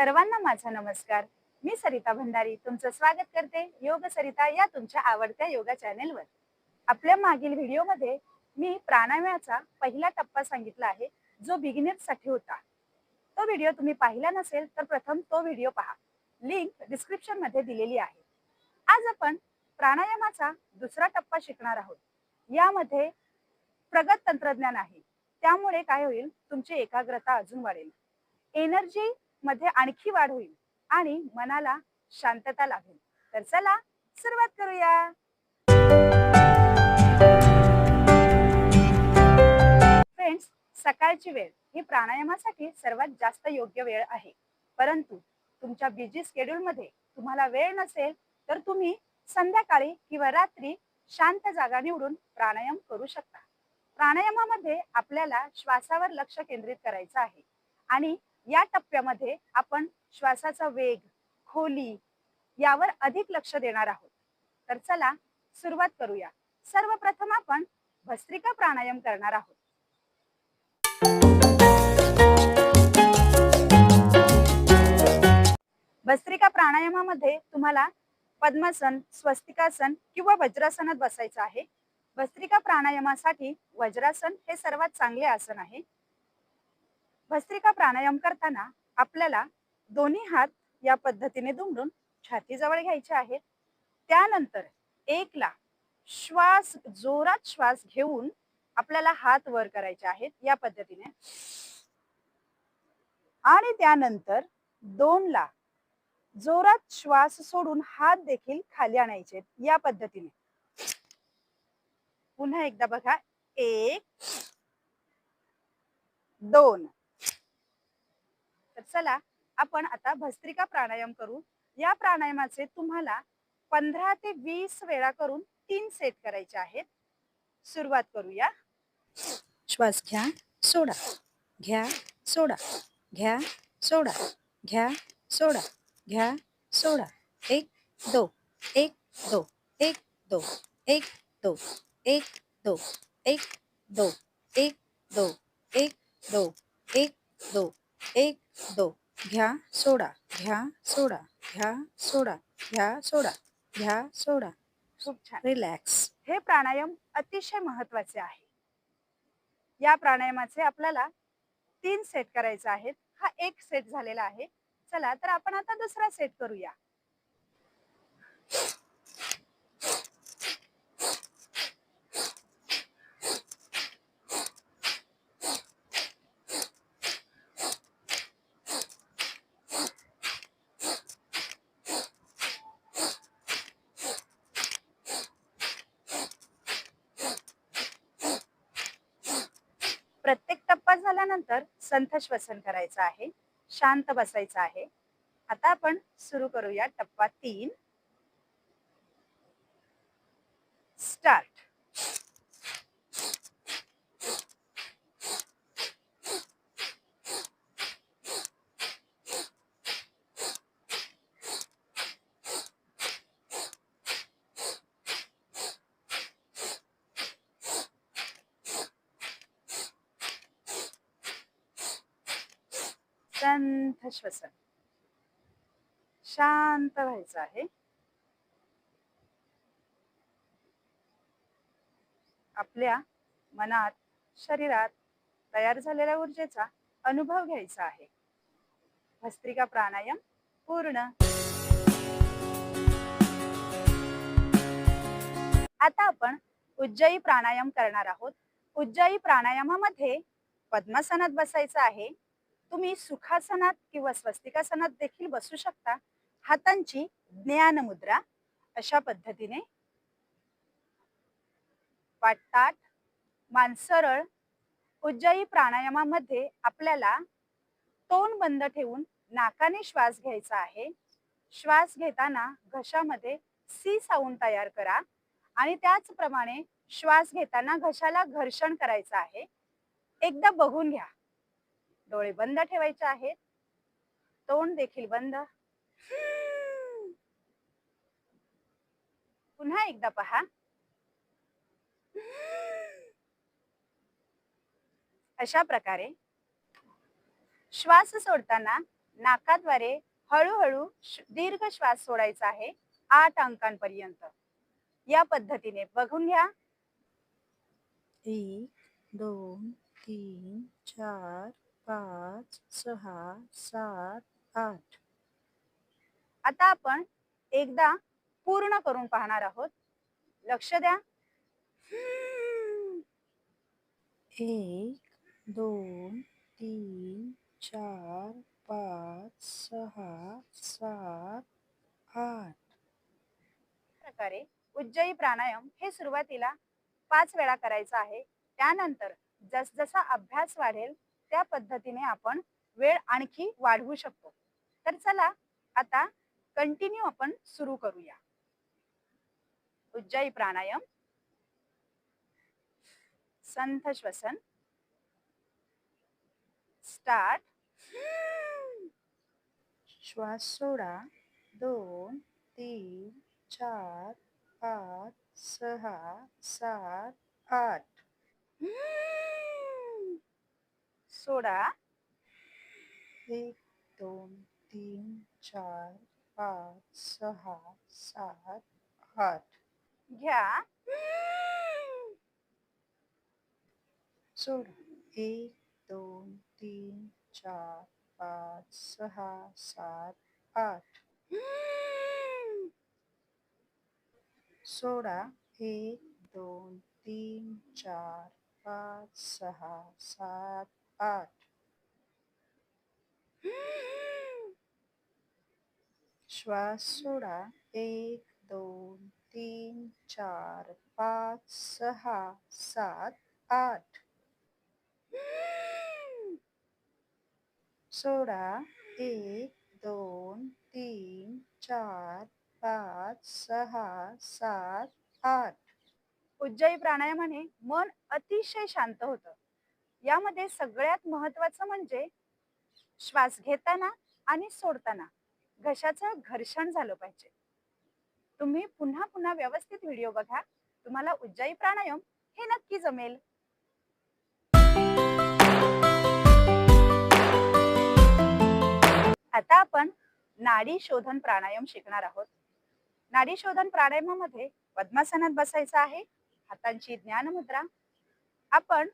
सर्वांना माझा नमस्कार. मी सरिता भंडारी तुमचं स्वागत करते योग सरिता या तुमच्या आवडत्या योगा चॅनेलवर. आपल्या मागील व्हिडिओमध्ये मी प्राणायामाचा पहिला टप्पा सांगितला आहे जो बिगिनरसाठी होता. तो व्हिडिओ तुम्ही पाहिला नसेल तर प्रथम तो व्हिडिओ पहा. लिंक डिस्क्रिप्शनमध्ये दिलेली आहे. आज आपण प्राणायामाचा दुसरा टप्पा शिकणार आहोत. यामध्ये प्रगत तंत्रज्ञान आहे. त्यामुळे काय होईल? तुमची एकाग्रता अजून वाढेल. एनर्जी मध्ये आणखी वाढ होईल आणि मनाला शांतता लाभेल तर चला सुरुवात करूया. फ्रेंड्स सकाळची वेळ ही प्राणायामासाठी सर्वात जास्त योग्य वेळ आहे. परंतु तुमच्या बिझी स्केड्यूल मध्ये तुम्हाला वेळ नसेल तर तुम्ही संध्याकाळी किंवा रात्री शांत जागा निवडून प्राणायाम करू शकता. प्राणायामामध्ये आपल्याला श्वासावर लक्ष केंद्रित करायचं आहे आणि या टप्प्यामध्ये आपण श्वासाचा वेग खोली यावर अधिक लक्ष देणार आहोत. तर चला सुरुवात करूया. सर्वप्रथम आपण भस्त्रिका प्राणायाम करणार आहोत. भस्त्रिका प्राणायामामध्ये तुम्हाला पद्मासन स्वस्तिकासन किंवा वज्रासनात बसायचं आहे. भस्त्रिका प्राणायामासाठी वज्रासन हे सर्वात चांगले आसन आहे. भस्त्रिका प्राणायाम करताना आपल्याला दोन्ही हात या पद्धतीने दुमडून छातीजवळ घ्यायचे आहेत. त्यानंतर एकला श्वास जोरात श्वास घेऊन आपल्याला हात वर करायचे आहेत या पद्धतीने. आणि त्यानंतर दोनला जोरात श्वास सोडून हात देखील खाली आणायचे या पद्धतीने. पुन्हा एकदा बघा. एक दोन. चला आपण आता भस्त्रिका प्राणायाम करू. या प्राणायामाचे तुम्हाला पंधरा ते वीस वेळा करून तीन सेट करायचे आहेत. सुरुवात करूया. श्वास घ्या सोडा. घ्या सोडा. घ्या सोडा. घ्या सोडा. घ्या सोडा. एक दो. एक दो. एक दो. एक दो. एक दो. एक दो. एक दो. एक दो. एक दो. एक दो घ्या सोडा घ्या सोडा घ्या सोडा घ्या सोडा घ्या सोडा. खूप छान. रिलॅक्स हे प्राणायाम अतिशय महत्त्वाचे आहे. या प्राणायामाचे आपल्याला तीन सेट करायचे आहेत. हा एक सेट झालेला आहे. चला तर आपण आता दुसरा सेट करूया प्रत्येक टप्पा झाल्यानंतर संथ श्वसन करायचं आहे शांत बसायचं आहे. आता आपण सुरू करूया टप्पा तीन. स्टार्ट शांत श्वसन. शांत व्हायचं आहे. आपल्या मनात शरीरात तयार झालेल्या ऊर्जेचा अनुभव घ्यायचा आहे. भस्त्रिका प्राणायाम पूर्ण. आता आपण उज्जयी प्राणायाम करणार आहोत. उज्जयी प्राणायामामध्ये पद्मासनात बसायचं आहे. तुम्ही सुखासनात किंवा स्वस्तिकासनात देखील बसू शकता. हातांची ज्ञान मुद्रा अशा पद्धतीने. वाटतात मानसरळ उज्जयी प्राणायामामध्ये आपल्याला तोंड बंद ठेवून नाकाने श्वास घ्यायचा आहे. श्वास घेताना घशामध्ये सी साऊंड तयार करा आणि त्याचप्रमाणे श्वास घेताना घशाला घर्षण करायचं आहे. एकदा बघून घ्या. डोळे बंद ठेवायचे आहेत. तोंड देखील बंद. पुन्हा एकदा पहा. अशा प्रकारे श्वास सोडताना नाकाद्वारे हळूहळू दीर्घ श्वास सोडायचा आहे आठ अंकांपर्यंत. या पद्धतीने बघून घ्या. एक दोन तीन चार पाच सहा सात आठ. आता आपण एकदा पूर्ण करून पाहणार आहोत. लक्ष द्या. एक दोन तीन चार पाच सहा सात आठ. प्रकारे उज्जयी प्राणायाम हे सुरुवातीला पाच वेळा करायचं आहे. त्यानंतर जसजसा अभ्यास वाढेल त्या पद्धतीने आपण वेळ आणखी वाढवू शकतो. तर चला आता कंटिन्यू आपण सुरू करूया. उज्जयी प्राणायाम. संथ श्वसन. स्टार्ट श्वास सोडा. दोन तीन चार पाच सहा सात आठ. सोडा. एक दोन तीन चार पाच सहा सात आठ. घ्या. सोडा. एक दोन तीन चार पाच सहा सात आठ. सोडा. एक दोन तीन चार पाच सहा सात आठ. श्वास सोडा. एक दोन तीन चार पाच सहा सात आठ. सोडा. एक दोन तीन चार पाच सहा सात आठ. उज्जयी प्राणायामाने मन अतिशय शांत होतं. यामध्ये सगळ्यात महत्वाचं म्हणजे श्वास घेताना आणि सोडताना घशाचं घर्षण झालं पाहिजे. तुम्ही पुन्हा पुन्हा व्यवस्थित व्हिडिओ बघा. तुम्हाला उज्जयी प्राणायाम हे नक्की जमेल. आता आपण नाडी शोधन प्राणायाम शिकणार आहोत. नाडी शोधन प्राणायामामध्ये पद्मासनात बसायचं आहे. हातांची ज्ञान मुद्रा आपण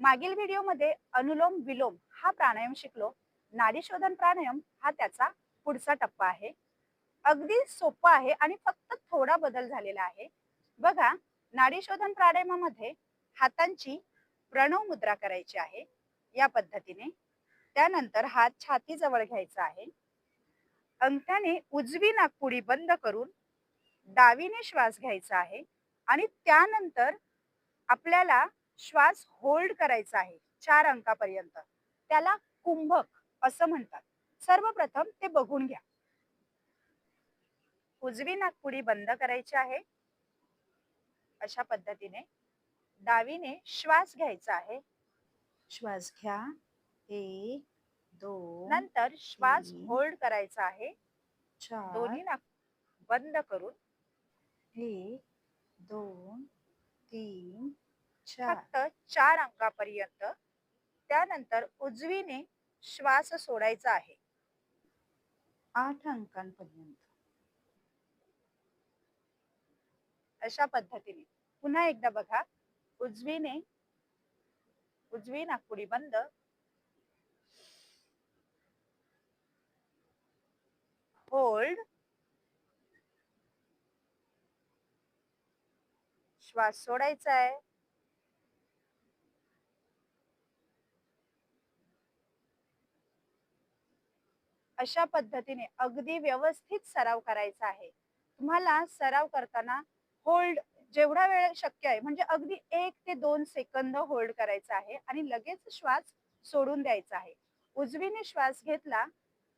मागील व्हिडिओमध्ये अनुलोम विलोम हा प्राणायाम शिकलो. नाडीशोधन प्राणायाम हा त्याचा पुढचा टप्पा आहे. अगदी सोपा आहे आणि फक्त थोडा बदल झालेला आहे. बघा नाडीशोधन प्राणायामामध्ये हातांची प्रणव मुद्रा करायची आहे या पद्धतीने. त्यानंतर हात छातीजवळ घ्यायचा आहे. अंगठ्याने उजवी नागपुडी बंद करून डावीने श्वास घ्यायचा आहे आणि त्यानंतर आपल्याला श्वास होल्ड करायचा आहे चार अंकापर्यंत. त्याला कुंभक असं म्हणतात. सर्वप्रथम ते बघून घ्या. उजवी नाकपुडी बंद करायची आहे. अशा पद्धतीने डावीने श्वास घ्यायचा आहे. श्वास घ्या. एक दोन नंतर श्वास. होल्ड करायचा आहे. दोन्ही नाक बंद करून. एक दोन तीन फक्त चार अंकापर्यंत त्यानंतर उजवीने श्वास सोडायचा आहे. आठ अंकांपर्यंत. अशा पद्धतीने. पुन्हा एकदा बघा. उजवीने उजवी नाकपुडी बंद. होल्ड श्वास सोडायचा आहे. अशा पद्धतीने अगदी व्यवस्थित सराव करायचा आहे. तुम्हाला सराव करताना होल्ड जेवढा वेळ शक्य आहे म्हणजे अगदी एक ते दोन सेकंद होल्ड करायचा आहे आणि लगेच श्वास सोडून द्यायचा आहे. उजवीने श्वास घेतला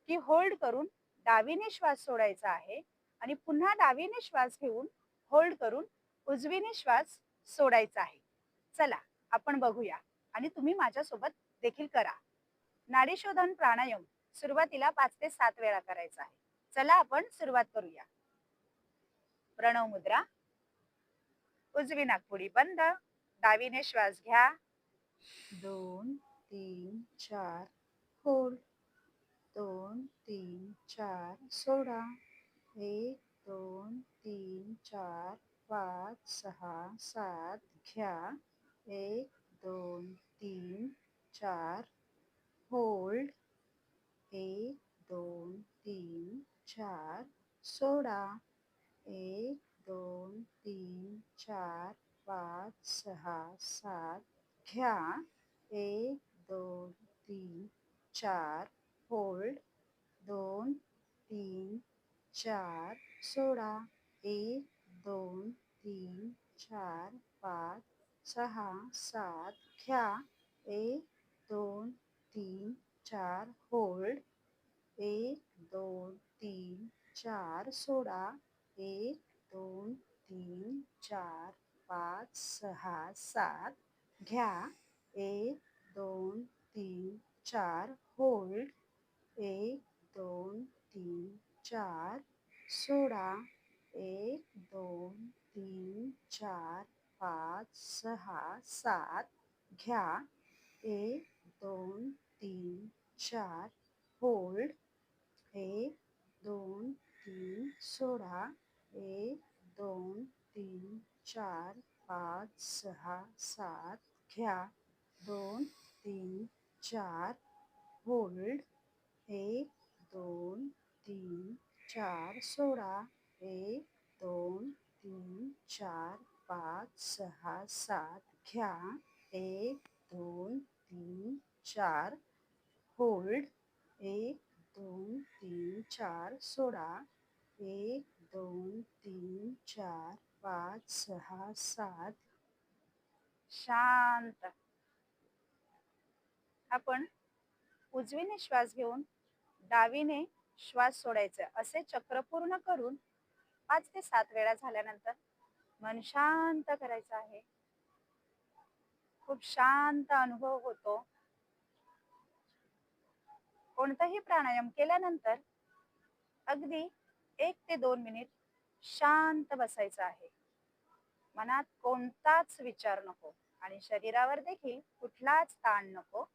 की होल्ड करून डावीने श्वास सोडायचा आहे आणि पुन्हा डावीने श्वास घेऊन होल्ड करून उजवीने श्वास सोडायचा आहे. चला आपण बघूया आणि तुम्ही माझ्यासोबत देखील करा. नाडीशोधन प्राणायाम. सुरुवातीला पाच ते सात वेळा करायचा आहे. चला आपण सुरुवात करूया. प्रणव मुद्रा. उजवी नागपुडी बंद. डावीने श्वास घ्या. दोन तीन चार. होल्ड दोन तीन चार. सोडा. एक दोन तीन चार पाच सहा सात. घ्या. एक दोन तीन चार. एक दोन तीन, चार सोडा एक दोन तीन, चार, पाच सहा सात घ्या एक दोन तीन, चार होल्ड दोन तीन, चार सोडा एक दोन तीन, चार, पाच सहा सात घ्या एक दोन तीन चार होल्ड. एक दोन तीन चार सोडा. एक दोन तीन चार पाच सहा सात. घ्या. एक दोन तीन चार होल्ड. एक दोन तीन चार सोडा. एक दोन तीन चार पाच सहा सात. घ्या. एक दोन तीन, चार, होल्ड एक दोन, तीन सोडा एक, दोन, तीन, चार, पाच, सहा, सात, घ्या. दोन, तीन, चार, होल्ड, एक, दोन, तीन, चार सोडा एक, दोन, तीन, चार, पाच, सहा, सात, घ्या. एक, दोन, तीन, चार होल्ड. एक दोन तीन चार सोडा. एक दोन तीन चार पाच सहा सात. शांत. आपण उजवीने श्वास घेऊन डावीने श्वास सोडायचा. असे चक्र पूर्ण करून पाच ते सात वेळा झाल्यानंतर मन शांत करायचं आहे. खूप शांत अनुभव होतो. कोणताही प्राणायाम केल्यानंतर अगदी एक ते दोन मिनिट शांत बसायचं आहे. मनात कोणताच विचार नको आणि शरीरावर देखील कुठलाच ताण नको.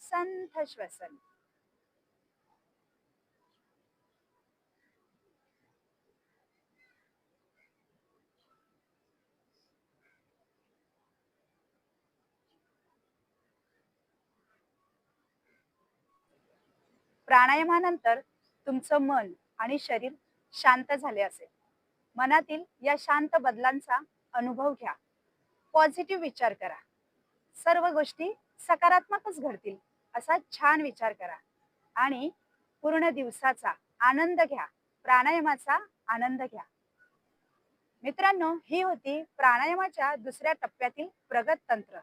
संथ श्वसन. प्राणायामानंतर तुमचं मन आणि शरीर शांत झाले असेल. मनातील या शांत बदलांचा अनुभव घ्या. पॉझिटिव्ह विचार करा. सर्व गोष्टी सकारात्मकच घडतील असा छान विचार करा. आणि पूर्ण दिवसाचा आनंद घ्या. प्राणायामाचा आनंद घ्या. मित्रांनो ही होती प्राणायामाच्या दुसऱ्या टप्प्यातील प्रगत तंत्र.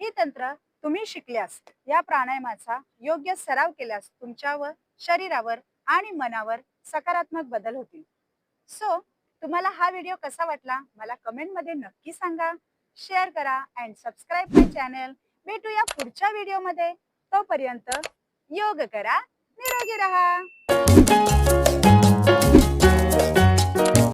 ही तंत्र तुम्ही शिकल्यास या प्राणायामाचा योग्य सराव केल्यास तुमच्यावर शरीरावर आणि मनावर सकारात्मक बदल होतील. सो तुम्हाला हा व्हिडिओ कसा वाटला? मला कमेंटमध्ये नक्की सांगा. शेअर करा अँड सबस्क्राईब माय चॅनल भेटूया पुढच्या व्हिडिओमध्ये तोपर्यंत योग करा निरोगी रहा.